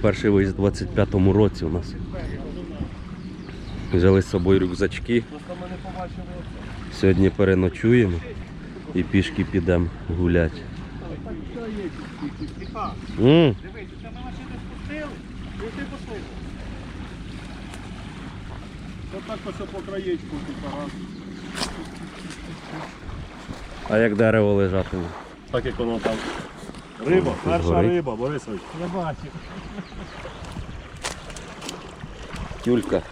перший виїзд у 25-му році у нас. Взяли з собою рюкзачки. Сьогодні переночуємо і пішки підемо гуляти. Дивись, це ми машини спустили, і ти пішли. Ось так ось по краєчку тут ага. А як дерево лежатиме? Так як воно там. Риба, Тут перша риба, Борисович. Я бачив. Тюлька.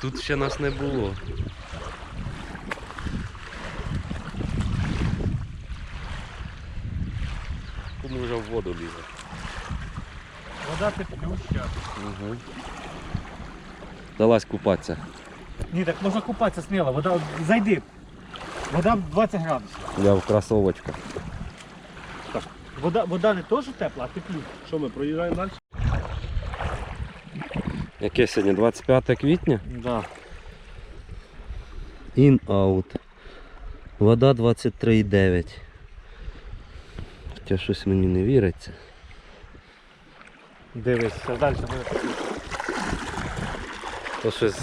Тут ще нас не було. Кому вже в воду лізе. Вода теплюща. Угу. Далась купатися. Ні, так можна купатися сміло. Вода, зайди. Вода 20 градусів. Я в кросовочках. Вода, вода не теж тепла, а теплюща. Що ми проїжджаємо далі? Яке сьогодні? 25 квітня? Да. In-out. Вода 23,9. Хоча щось мені не віриться. Дивись, зараз далі буде. То щось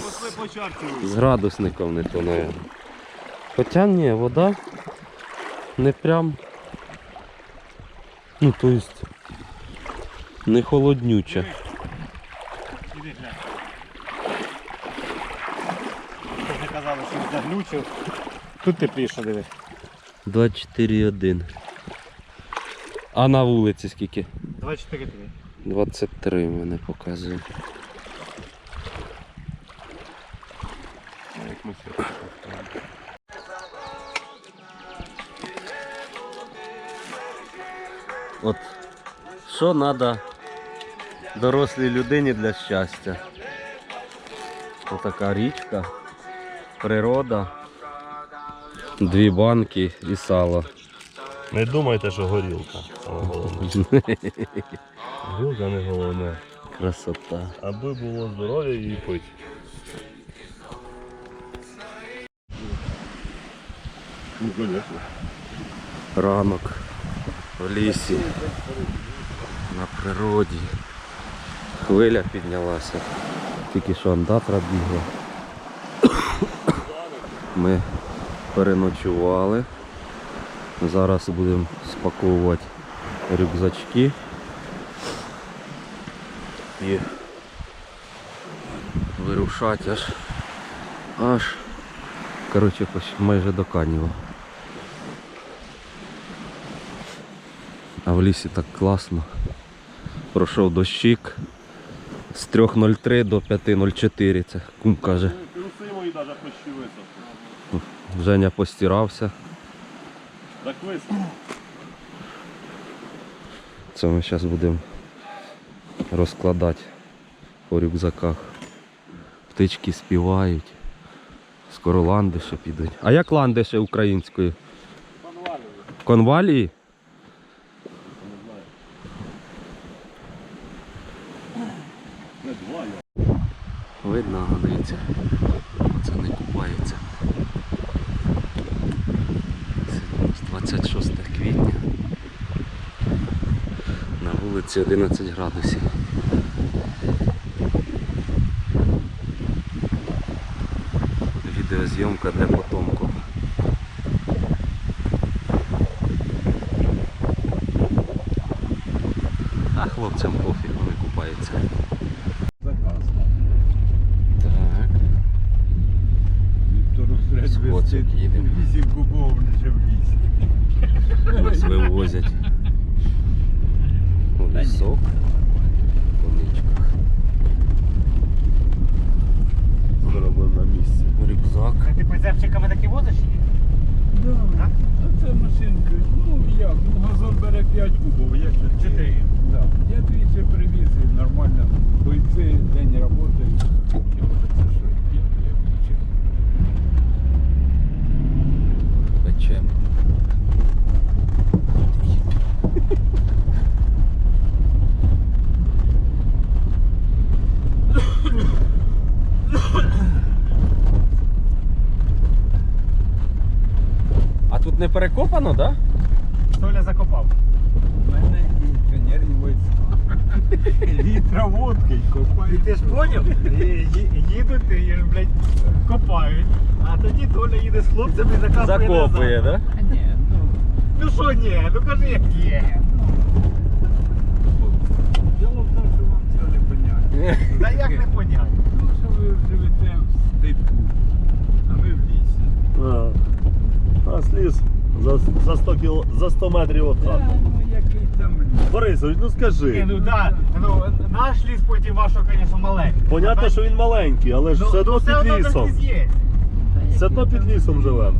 з градусником не то, наверное. Хоча ні, вода не прям. Ну, то есть не холоднюча. Не казали, що заглючив. Тут тепліше диви. 24,1. А на вулиці скільки? 24 тобі. 23 мене показує. Як ми От що треба дорослій людині для щастя? Отака річка, природа, дві банки і сало. Не думайте, що горілка. Горілка не головне. Красота. Аби було здоров'я і пить. Ну, конечно. Ранок в лісі, на природі. Хвиля піднялася. Тільки що андатра бігла. Ми переночували. Зараз будемо спаковувати рюкзачки. І вирушати аж аж коротше майже до Канєва. А в лісі так класно. Пройшов дощик з 3.03 до 5.04. Це кум каже. Плюси мої навіть почти висохли. Женя постирався. Так висохли. Це ми зараз будемо розкладати по рюкзаках. Птички співають. Скоро ландиші підуть. А як ландиші українською? Конвалії? Не два я. Видно, дивіться. Це не нас 26 квітня. На вулиці 11 градусів. Відеозйомка для потомку. 20 їдемо. Вісім куповне вже в лісі. Нас вивозять. У лісок. По ничках. Зробимо на місці. Рюкзак. А ти прицепчиками такі возиш? Да. А це машинка. Ну як, ну газон бере 5 кубов, я ще 4. Да. Я двічі привіз і нормально. Бойці день працюють. Печем. А тут не перекопано, так? Да? Толя закопав. У мене інженерні війська. Літра водки І копають. ти ж поняв? І- ї- Їдуть і, ж, блядь, копають. А тоді Толя їде з хлопцями і закапує Закопує, назад. да? А ні, ну, Ну що ні, ну кажи як є. Діло в тому, що вам цього не понятно. Та як не понять? Ну, що ви живете в степу, а ми в лісі. А, а сліз за, за, 100 кіло, за 100 метрів від Та, хати. ну який там ліс. Борисович, ну Ні, скажи. ну да, ну наш ліс потім вашого, звісно, маленький. Понятно, що він маленький, але ж Ну, все одно ну, все одно під лісом. ліс є. Все одно під лісом живемо.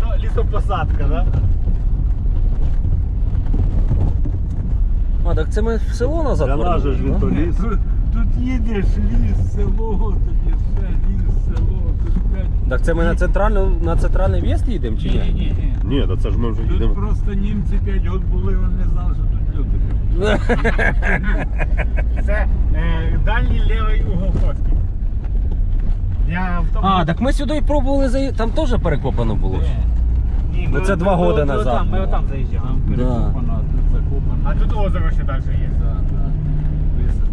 То лісопосадка, да? А, так це ми в село назад Для нас же ж він то ліс. Тут, тут їдеш ліс, село, тоді все, ліс, село, тут п'ять. Так це ми на центральну на центральний в'їзд їдемо чи ні? Ні-ні-ні. Ні, то це ж ми вже Тут їдемо. просто німці 5 років були, вони не знали, що. Це е, дальній лівий угол фотки. Я в тому... А, так ми сюди і пробували заїхати. Там теж перекопано було. ж. Ні, Ну, ми- це два ми- года ми назад отам, Ми отам заїжджали. Там перекопано, а тут закопано. А тут озеро ще далі є. Да, да. Висадили.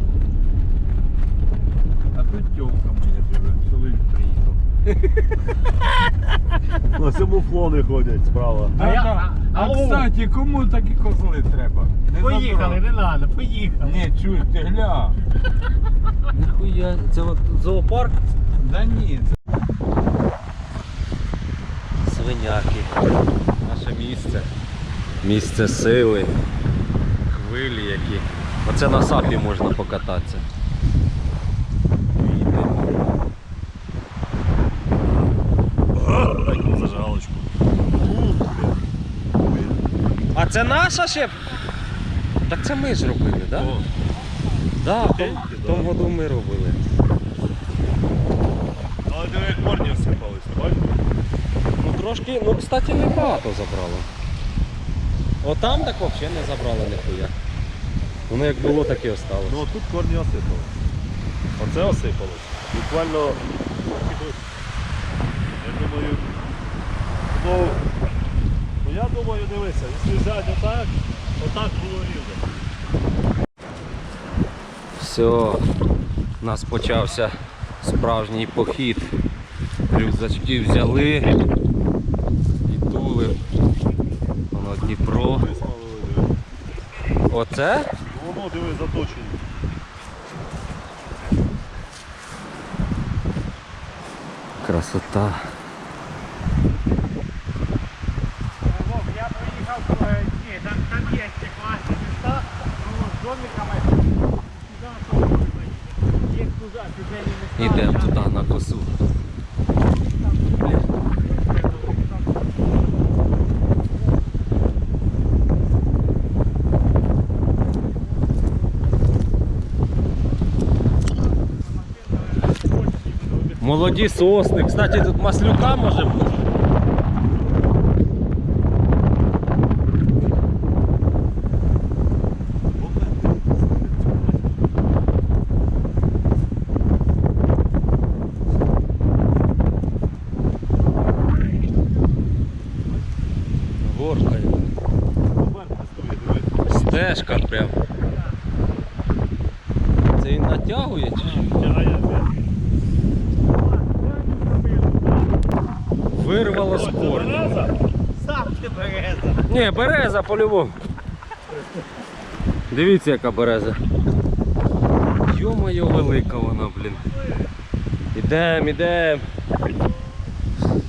А тут тьомка моя живе, чоловік приїхав. На цьому флони ходять справа. А я- а, а- а, а, кстати, кому такі козли треба? Не Поїхали, забрав. не треба, поїхали. Ні, чуй, ти гля. Ніхуя, це от зоопарк. Да ні, це Свиняки. Наше місце. Місце сили. Хвилі які. Оце на сапі можна покататися. Їдемо. Таку зажигалочку. А це наша ще? Так це ми ж робили, так? Да? О, Да, в тому, в тому году ми робили. Але диви, як корні всипались, бачиш? Ну трошки, ну кстати, не багато забрало. Отам так взагалі не забрало ніхуя. Воно як було, так і осталось. Ну тут корні осипались. Оце осипалось. Буквально. Я думаю. Ну, ну я думаю, дивися, якщо взяти отак, отак було рівно. Все, у нас почався справжній похід. Рюкзачки взяли і тулим. Воно Дніпро. Оце? Воно диви заточені. Красота. Вов, я поїхав, е, ні, там, там є ці класні міста, ну, з домиками. Туди, то, Є туди, південні міста. Йдемо там- туди на косу. там, блядь, там- Молоді сосни. Кстати, тут маслюка може бути. Горка. Стежка прям. Це він натягує чи що? Вирвало береза? Сам ти береза. Ні, береза по-любому. Дивіться, яка береза. Йо-моє, велика вона, блін. Ідем, ідем.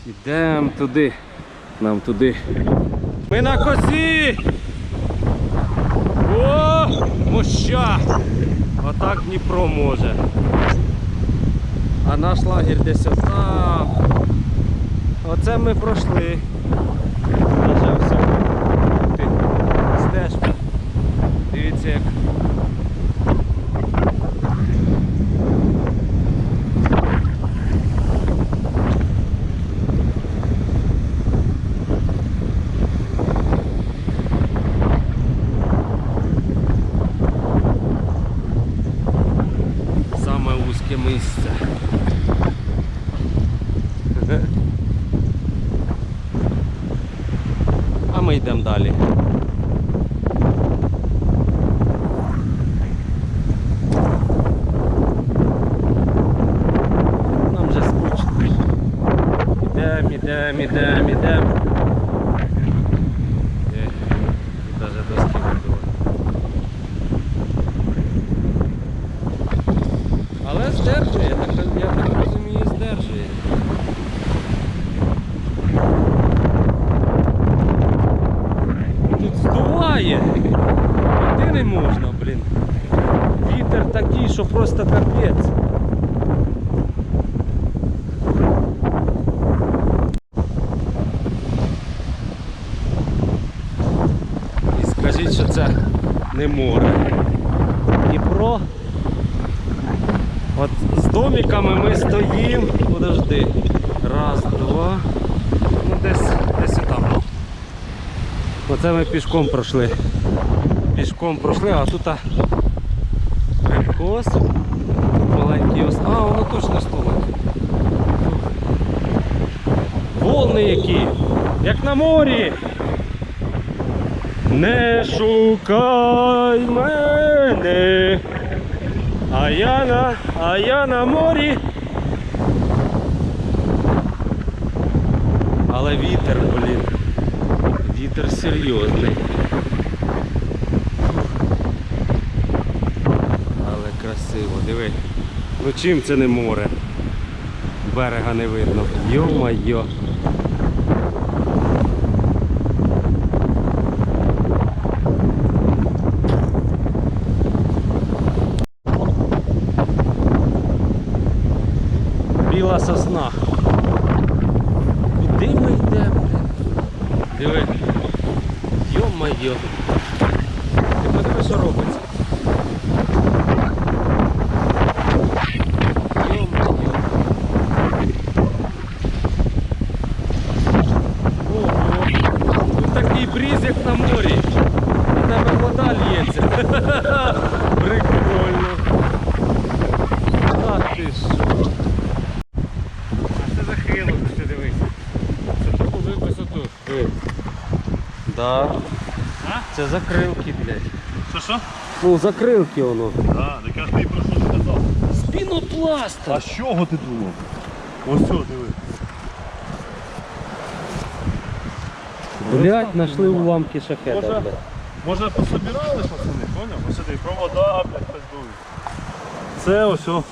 Ідем туди. Нам туди. Ми на косі! О! Моща! Отак Дніпро може. А наш лагерь десь там. Оце ми пройшли. Почався ти стежка. Дивіться як. Саме вузьке місце. ми йдемо далі. Нам вже скучно. Ідемо, ідемо, ідем, ідем. Е, і Даже доски видали. Але здержує, я так, я так розумію, здержує. Тут здуває. Йти не можна, блін. Вітер такий, що просто капець. І скажіть, що це не море. Дніпро. От з домиками ми стоїмо. Подожди. Раз, два. Ну десь десь отам. Оце ми пішком пройшли. Пішком пройшли, а тут рибкос. Маленький ос. А, воно точно столик. Волни які, як на морі. Не шукай мене. А я на, а я на морі. Але вітер, блін. Вітер серйозний. Але красиво, диви. Ну чим це не море? Берега не видно. Йо-майо. Біла сосна. Куди ми йдемо? Диви. Йо-майо. Ти подиви, що робиться. Йо-майо. Ого. Тут такий бріз, як на морі. На тебе вода лється. Прикольно. А ти що? Хило, ти дивися? Це таку висоту. Да. А? Це закрилки, блядь. Що що? Ну, закрилки воно. Так, так я ж тобі про що сказав. З пінопласта. А з чого ти думав? Ось що, диви. Блядь, знайшли уламки шахета, Може? блядь. Може пособирали пацани, поняв? Ось сюди провода, блядь, пиздують. Це ось о.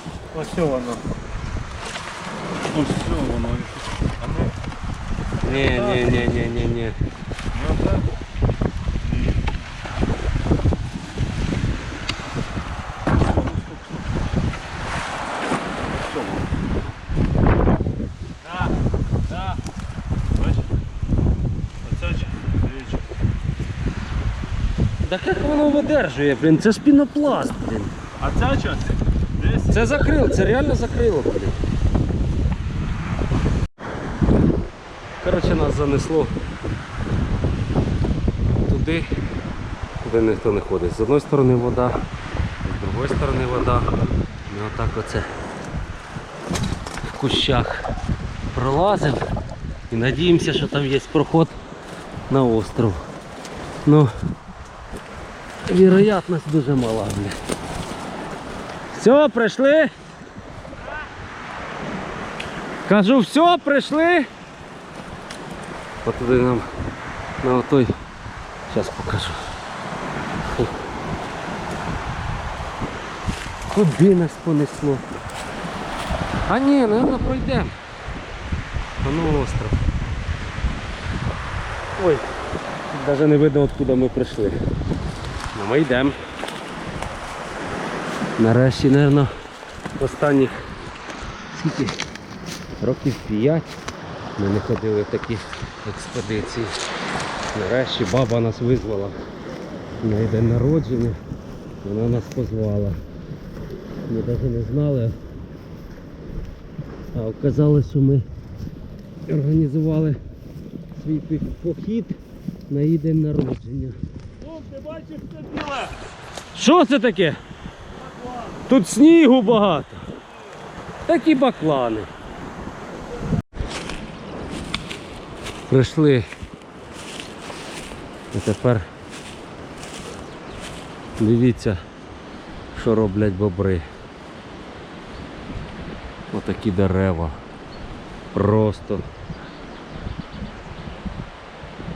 Ось воно. Ось все воно. Ну, Ні, ні, ні, ні, ні, ні. ну. Бачиш? Оце ж, дивіться. Так як воно видержує, блін, це ж пінопласт, блін. А ця частина десь Це закрило, це реально закрило, блін. Коротше, нас занесло туди, куди ніхто не ходить. З одної сторони вода, з другої сторони вода. Ми отак оце в кущах пролазимо і надіємося, що там є проход на остров. Ну, вероятність дуже мала. Все, прийшли? Кажу, все, прийшли. От туди нам на отой. Зараз покажу. Куди нас понесло? А ні, наверное, пройдемо. Воно остров. Ой, навіть не видно, откуда ми прийшли. Ну ми йдемо. Нарешті, мабуть, останніх скільки? Років 5 ми не ходили в такі експедиції. Нарешті баба нас визвала на день народження. Вона нас позвала. Ми навіть не знали. А оказалось, що ми організували свій похід на її день народження. Ти бачиш, це біле? Що це таке? Тут снігу багато. Такі баклани. Прийшли І тепер дивіться, що роблять бобри. Отакі дерева. Просто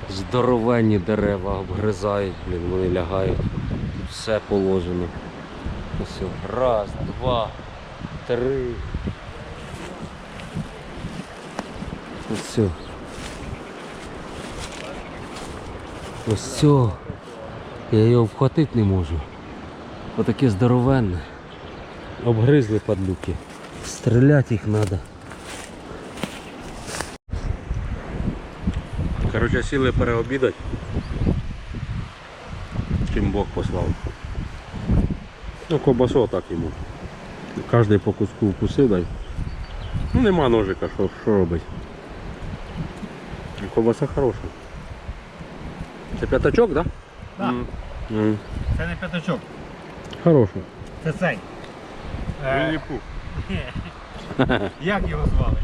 здоровенні дерева обгризають, блін, вони лягають. Все положено. Ось, раз, два, три. Ось. все. Ось все. Я його вхватити не можу. Отаке здоровенне. Обгризли падлюки. Стріляти їх треба. Короче, сіли переобідати. Чим Бог послав. Ну, ковбасу так йому. Кожний по куску вкусив дай. Ну нема ножика, що, що робить. Ковбаса хороша. Це п'ятачок, так? Так. Да? Mm. Це не п'ятачок, Хороший. це цей. Е, як його звали?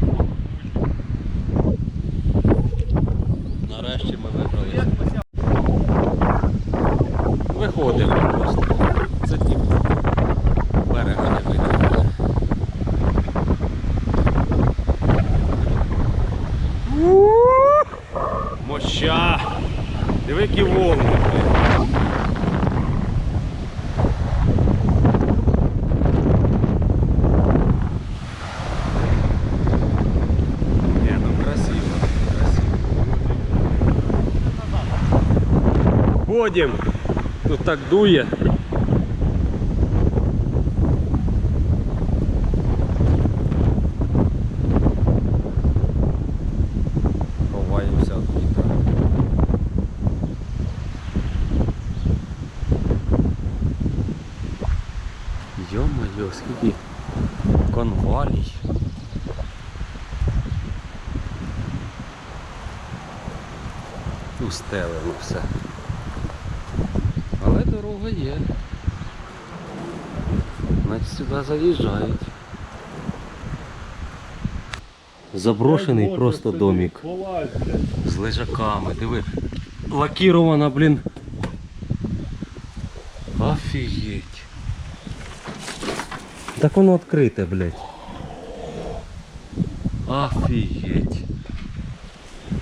Нарешті ми вибрали. Як посяв? Виходимо просто. Це тіп. Берега не видно. Моща! Диви, які волни. блін. Ні, ну красиво, красиво. Ходім. Тут так дує. Ховаємося від вітра. Йо-моє, скільки конвалій. Устелено все. Дорога є. Значить сюди заїжджають. Заброшений Боже, просто домик. Полазь, блядь. З лежаками, диви. Лакірована, блін. Офігеть. Так воно відкрите, блядь. Офігеть.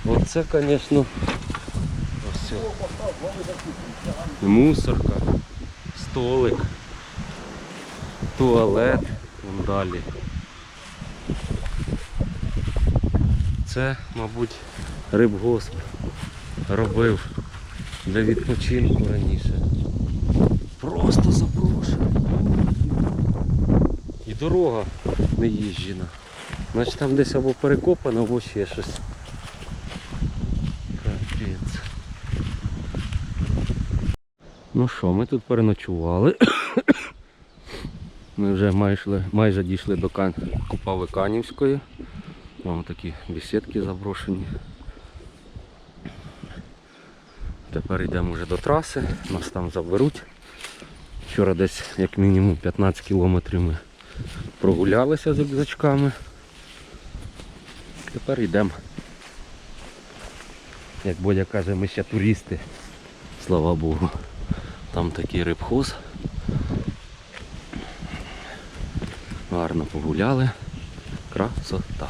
Оце, звісно. Ось. Мусорка, столик, туалет, вон далі. Це, мабуть, рибгосп робив для відпочинку раніше. Просто запрошую. І дорога не їжджена. Значить там десь або перекопано, або ще щось. Ну що, ми тут переночували. Ми вже майже, майже дійшли до Кан... Купави Канівської. Вон такі бесідки заброшені. Тепер йдемо вже до траси, нас там заберуть. Вчора десь як мінімум 15 кілометрів ми прогулялися з рюкзачками. Тепер йдемо. Як Бодя каже, ми ще туристи. Слава Богу. Там такий рибхоз. Гарно погуляли. Красота.